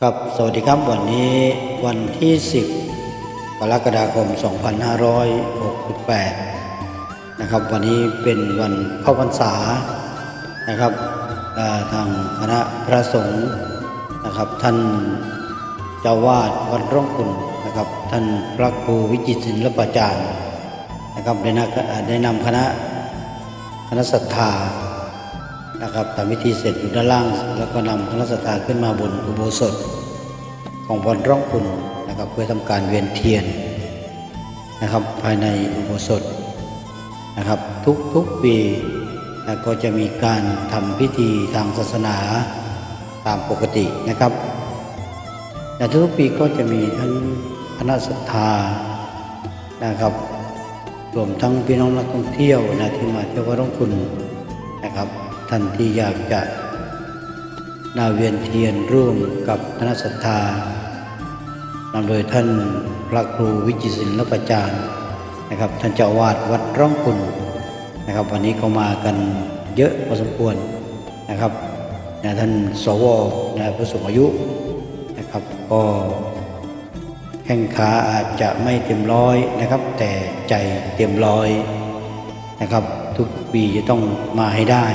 ครับสวัสดีครับวันนี้วันที่ 10 กรกฎาคม 2568 นะครับ วันนี้เป็นวันเข้าพรรษานะครับทางคณะพระสงฆ์นะครับ ท่านเจ้าวาดวัดร่องคุณนะครับ ท่านพระครูวิจิตรศิลปาจารย์นะครับได้นำคณะคณะศรัทธา นะครับทำพิธีเสร็จอยู่ด้านล่าง แล้วก็นำคณะสัตยาขึ้นมาบนอุโบสถ ของวัดร่องคุณนะครับเพื่อทำการเวียนเทียนนะครับภายในอุโบสถนะครับทุกทุกปีนะก็จะมีการทำพิธีทางศาสนาตามปกตินะครับแต่ทุกปีก็จะมีทั้งคณะศรัทธานะครับรวมทั้งพี่น้องนักท่องเที่ยวนะที่มาเที่ยววัดร่องคุณนะครับ ท่านที่อยากจะนาเวียนเทียนร่วมกับคณะศรัทธานำโดยท่านพระครูวิจิตรศิลปจารย์นะครับ ท่านเจ้าอาวาดวัดร่องคุณนะครับ วันนี้ก็มากันเยอะพอสมควรนะครับนะท่านสวนะผู้สูงอายุนะครับก็แข้งขาอาจจะไม่เต็มร้อยนะครับ แต่ใจเต็มร้อยนะครับ ทุกปีจะต้องมาให้ได้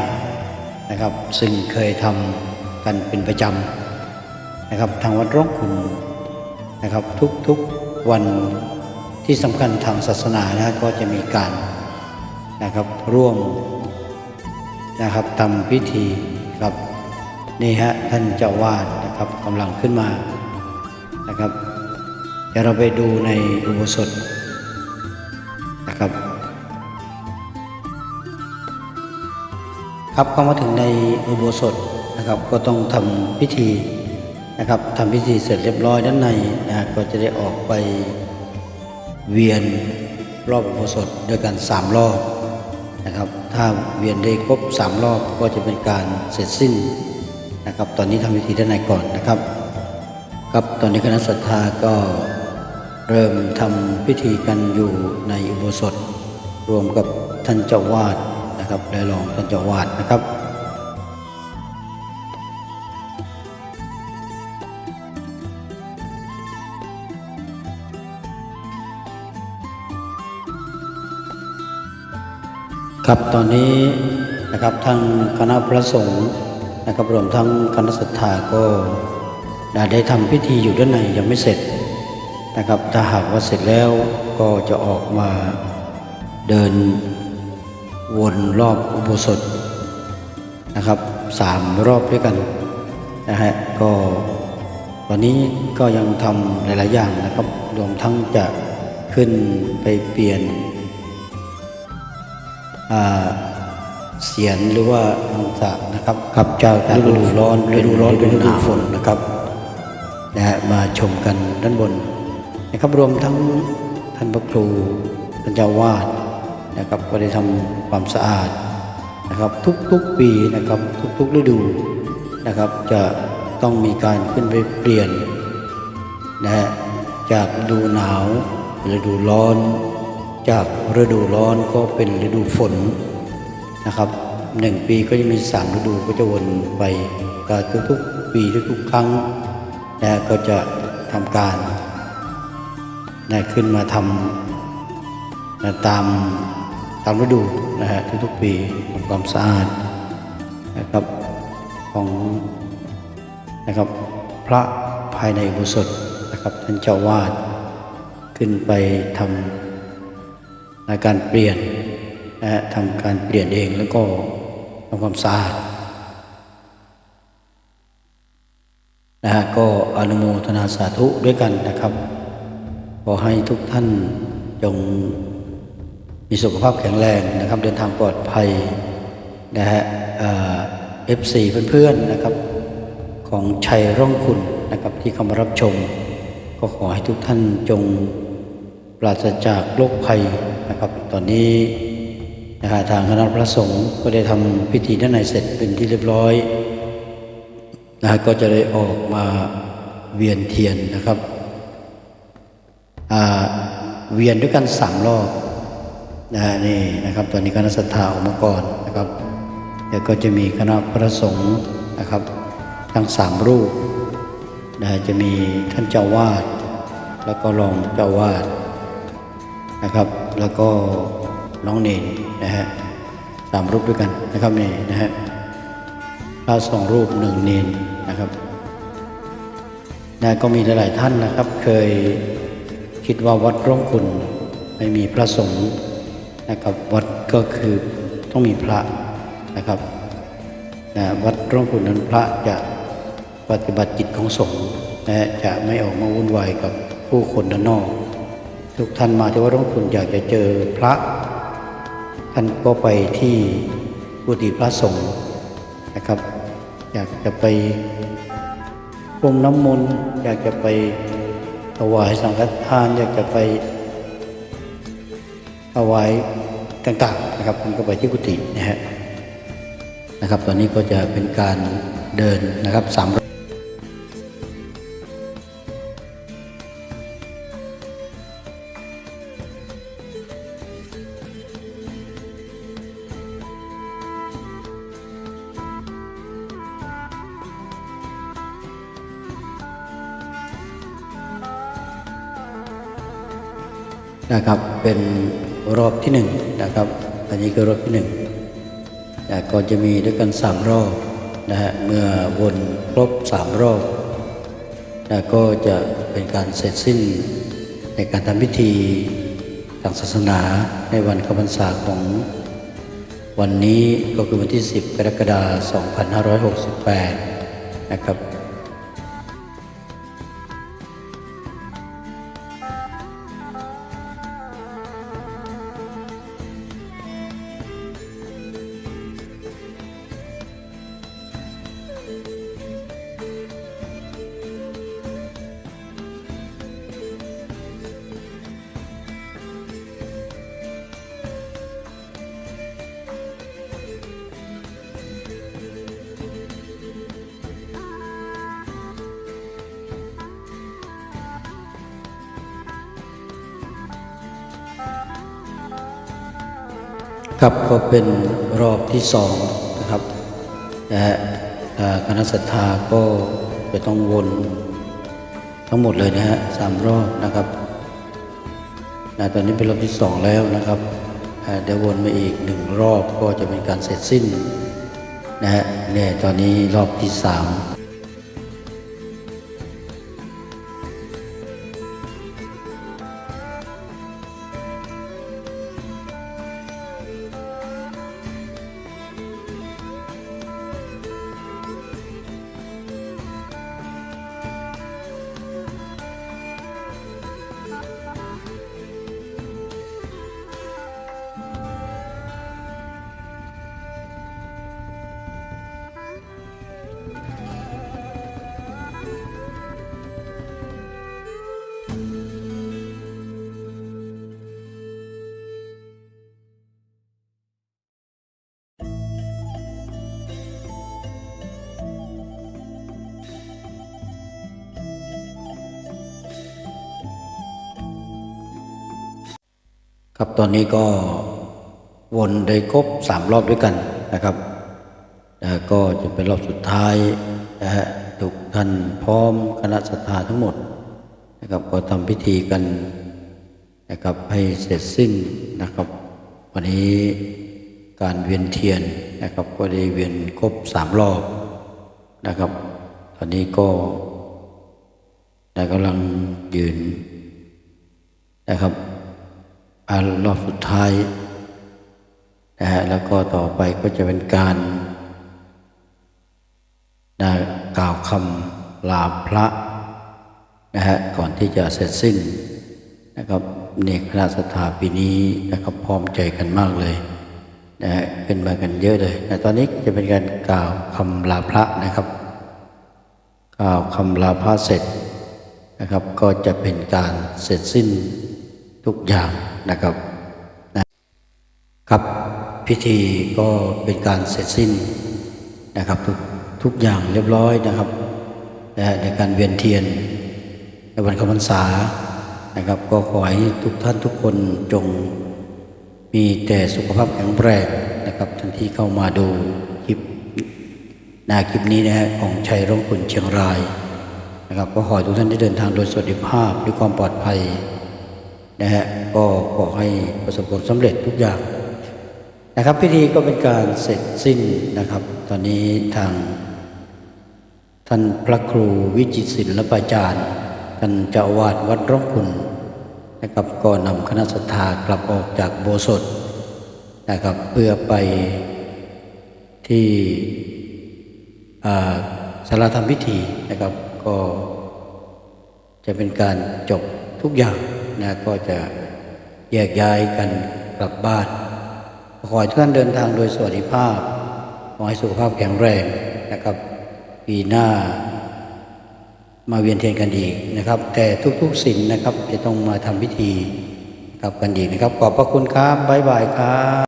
นะครับ ซึ่งเคยทำกันเป็นประจำนะครับ ทางวัดร่องคุณนะครับ ทุกๆวันที่สำคัญทางศาสนานะก็จะมีการนะครับร่วมนะครับทำพิธีครับนี่ฮะท่านเจ้าวาดนะครับกำลังขึ้นมานะครับเดี๋ยวเราไปดูในอุโบสถนะครับ ครับเข้ามาถึงในอุโบสถนะครับก็ต้องทำพิธีนะครับทำพิธีเสร็จเรียบร้อยด้านในนะก็จะได้ออกไปเวียนรอบอุโบสถด้วยกันสามรอบนะครับ ถ้าเวียนได้ครบสามรอบก็จะเป็นการเสร็จสิ้นนะครับ ตอนนี้ทำพิธีด้านในก่อนนะครับ ครับตอนนี้คณะศรัทธาก็เริ่มทำพิธีกันอยู่ในอุโบสถ รวมกับท่านเจ้าวาด นะครับและรองท่านเจ้าวาดนะครับครับตอนนี้นะครับทางคณะพระสงฆ์นะครับรวมทั้งคณะศรัทธาก็ได้ได้ทำพิธีอยู่ด้านในยังไม่เสร็จนะครับถ้าหากว่าเสร็จแล้วก็จะออกมาเดิน วนรอบอุโบสถนะครับสามรอบด้วยกันนะฮะก็ตอนนี้ก็ยังทำหลาย ๆ อย่างนะครับรวมทั้งจะขึ้นไปเปลี่ยนเสียนหรือว่าอังสะนะครับกับเจ้าฤดูร้อนฤดูร้อนเป็นฤดูฝนนะครับนะฮะมาชมกันด้านบนนะครับรวมทั้งท่านพระครูท่านเจ้าวาด นะครับก็ได้ทำความสะอาดนะครับทุกๆปีนะครับทุกๆฤดูนะครับจะต้องมีการขึ้นไปเปลี่ยนนะฮะจากฤดูหนาวฤดูร้อน จากฤดูร้อนก็เป็นฤดูฝนนะครับหนึ่งปีก็จะมีสามฤดูก็จะวนไปก็ทุกๆปีทุกๆครั้งนะฮะก็จะทำการนะขึ้นมาทำนะตาม ตามฤดูนะฮะทุกๆปีทำความสะอาดนะครับของนะครับพระภายในอุโบสถนะครับท่านเจ้าวาดขึ้นไปทำในการเปลี่ยนนะฮะทำการเปลี่ยนเองแล้วก็ทำความสะอาดนะฮะก็อนุโมทนาสาธุด้วยกันนะครับ ขอให้ทุกท่านจง มีสุขภาพแข็งแรงนะครับ เดินทางปลอดภัยนะฮะเอฟซีเพื่อนๆนะครับ ของชัยร่องคุณนะครับที่เข้ามารับชม ก็ขอให้ทุกท่านจงปราศจากโรคภัยนะครับ ตอนนี้นะฮะทางคณะพระสงฆ์ก็ได้ทำพิธีด้านในเสร็จเป็นที่เรียบร้อยนะฮะก็จะได้ออกมาเวียนเทียนนะครับอ่าเวียนด้วยกันสามรอบ นะฮะนี่นะครับตอนนี้คณะสัทธาออกมาก่อนนะครับเดี๋ยวก็จะมีคณะพระสงฆ์นะครับ ทั้งสามรูปนะจะมีท่านเจ้าวาด แล้วก็รองเจ้าวาดนะครับ แล้วก็น้องเนนนะฮะสามรูปด้วยกันนะครับนี่นะฮะพระสองรูปหนึ่งเนนนะครับนะก็มีหลาย ๆ ท่านนะครับ เคยคิดว่าวัดร่องคุณไม่มีพระสงฆ์ นะครับวัดก็คือต้องมีพระนะครับนะวัดร่องคุณนั้นพระจะปฏิบัติจิตของสงฆ์นะฮะจะไม่ออกมาวุ่นวายกับผู้คนด้านนอก ทุกท่านมาที่วัดร่องคุณอยากจะเจอพระ ท่านก็ไปที่กุฏิพระสงฆ์นะครับ อยากจะไปพรมน้ำมนต์อยากจะไปถวายสังฆทานอยากจะไป ถวายต่างๆนะครับท่านก็ไปที่กุฏินะฮะนะครับ ตอนนี้ก็จะเป็นการเดินนะครับสามรอบนะครับเป็น รอบที่หนึ่งนะครับ อันนี้คือรอบที่หนึ่งนะก็จะมีด้วยกันสามรอบนะฮะเมื่อวนครบสามรอบนะก็จะเป็นการเสร็จสิ้นในการทำพิธีทางศาสนาในวันเข้าพรรษาของวันนี้ก็คือวันที่ 10 กรกฎาคม 2568 นะครับ ครับก็เป็นรอบที่สองนะครับนะฮะคณะศรัทธาก็จะต้องวนทั้งหมดเลยนะฮะสามรอบนะครับนะตอนนี้เป็นรอบที่สองแล้วนะครับเดี๋ยววนมาอีกหนึ่งรอบก็จะเป็นการเสร็จสิ้นนะฮะเนี่ยตอนนี้รอบที่สาม ครับตอนนี้ก็วนได้ครบสามรอบด้วยกันนะครับนะก็จะเป็นรอบสุดท้ายนะฮะทุกท่านพร้อมคณะศรัทธาทั้งหมดนะครับก็ทำพิธีกันนะครับให้เสร็จสิ้นนะครับ วันนี้การเวียนเทียนนะครับก็ได้เวียนครบสามรอบนะครับ ตอนนี้ก็ได้กำลังยืนนะครับ อารอบสุดท้ายนะฮะแล้วก็ต่อไปก็จะเป็นการนะกล่าวคำลาพระนะฮะก่อนที่จะเสร็จสิ้นนะครับเนกคณะสถาปีนี้นะครับพร้อมใจกันมากเลยนะฮะขึ้นมากันเยอะเลยนะตอนนี้จะเป็นการกล่าวคำลาพระนะครับ กล่าวคำลาพระเสร็จนะครับ ก็จะเป็นการเสร็จสิ้นทุกอย่าง นะครับนะครับ พิธีก็เป็นการเสร็จสิ้นนะครับทุกทุกอย่างเรียบร้อยนะครับในการเวียนเทียน ในวันเข้าพรรษานะครับ ก็ขอให้ทุกท่านทุกคนจงมีแต่สุขภาพแข็งแรงนะครับท่านที่เข้ามาดูคลิปหน้าคลิปนี้นะฮะของชัยร่องขุนเชียงรายนะครับก็ขอให้ทุกท่านได้เดินทางโดยสวัสดิภาพด้วยความปลอดภัย นะฮะก็ขอให้ประสบผลสำเร็จทุกอย่างนะครับ พิธีก็เป็นการเสร็จสิ้นนะครับ ตอนนี้ทาง ท่านพระครูวิจิตรศิลปาจารย์ท่านเจ้าวาดวัดร่องคุณนะครับ ก็นำคณะสัตยากลับออกจากโบสถนะครับ เพื่อไปที่สารธรรมพิธีนะครับ ก็จะเป็นการจบทุกอย่าง นะก็จะแยกย้ายกันกลับบ้าน ขอให้ทุกท่านเดินทางโดยสวัสดิภาพ ขอให้สุขภาพแข็งแรงนะครับ ปีหน้า มาเวียนเทียนกันอีกนะครับ แต่ทุกๆสิ่งนะครับจะต้องมาทำพิธีกับกันอีกนะครับ ขอบพระคุณครับบ๊ายบายครับ